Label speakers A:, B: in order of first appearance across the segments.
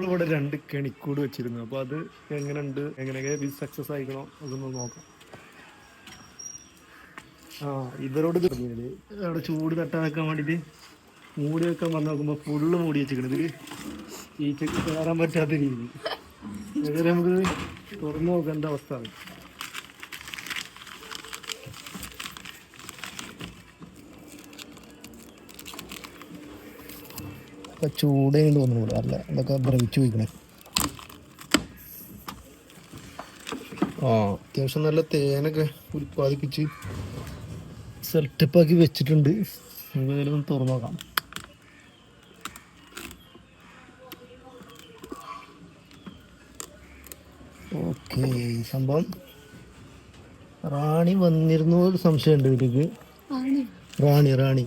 A: നമ്മളിവിടെ രണ്ട് കെണിക്കൂട് വെച്ചിരുന്നു. അപ്പോൾ അത് എങ്ങനെയുണ്ട്? എങ്ങനെയൊക്കെ ഇത് സക്സസ് ആയിക്കണോ? അതൊന്ന് നോക്കാം. ആ ഇവരോട് അവിടെ ചൂട് തട്ടാൻ വെക്കാൻ വേണ്ടിയിട്ട് മൂടി വെക്കാൻ വന്ന് നോക്കുമ്പോൾ ഫുള്ള് മൂടി വെച്ചിരിക്കണത്. ഈച്ചക്ക് കയറാൻ പറ്റാത്ത രീതി. നമുക്ക് തുറന്നു നോക്കേണ്ട അവസ്ഥ ഇപ്പൊ ചൂടേന്ന് തോന്നുന്നു അല്ല ഇതൊക്കെ ദ്രവിച്ചു പോയിക്കണേ. ആ അത്യാവശ്യം നല്ല തേനൊക്കെ ഉൽപ്പാദിപ്പിച്ച് സെറ്റപ്പാക്കി വെച്ചിട്ടുണ്ട്. നമുക്ക് ഏതായാലും ഒന്ന് തുറന്നു നോക്കാം. ഓക്കെ സംഭവം റാണി വന്നിരുന്നു ഒരു സംശയമുണ്ട് ഇതിലേക്ക്. റാണി റാണി.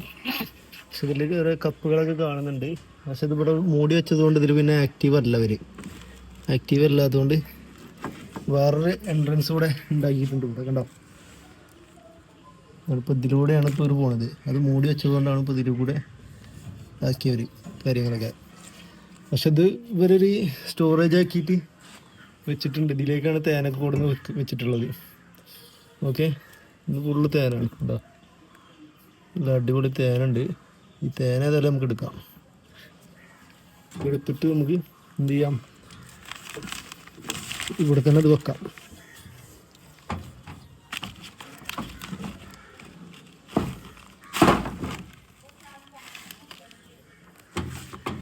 A: ഇതിൽ വേറെ കപ്പുകളൊക്കെ കാണുന്നുണ്ട്. പക്ഷെ ഇതിവിടെ മൂടി വെച്ചതുകൊണ്ട് ഇതിൽ പിന്നെ ആക്റ്റീവ് അല്ല അവർ ആക്റ്റീവ് അല്ലാത്തതുകൊണ്ട് വേറൊരു എൻട്രൻസ് കൂടെ ഉണ്ടാക്കിയിട്ടുണ്ട് ഇവിടെ കണ്ടോ? ഇപ്പോൾ ഇതിലൂടെയാണ് ഇപ്പോൾ ഇവർ പോണത്. അത് മൂടി വെച്ചതുകൊണ്ടാണ് ഇപ്പോൾ ഇതിലൂടെ ആക്കിയവർ കാര്യങ്ങളൊക്കെ. പക്ഷെ ഇത് ഇവരൊരു സ്റ്റോറേജ് ആക്കിയിട്ട് വെച്ചിട്ടുണ്ട്. ഇതിലേക്കാണ് തേനൊക്കെ കൊടുന്ന് വെച്ചിട്ടുള്ളത്. ഓക്കെ ഇത് ഫുള്ള് തേനാണ്. കേട്ടോ നല്ല അടിപൊളി തേനുണ്ട്. ഈ തേന ഏതായാലും നമുക്ക് എടുക്കാം. എടുത്തിട്ട് നമുക്ക് എന്ത് ചെയ്യാം? ഇവിടെ തന്നെ ഇത് വെക്കാം.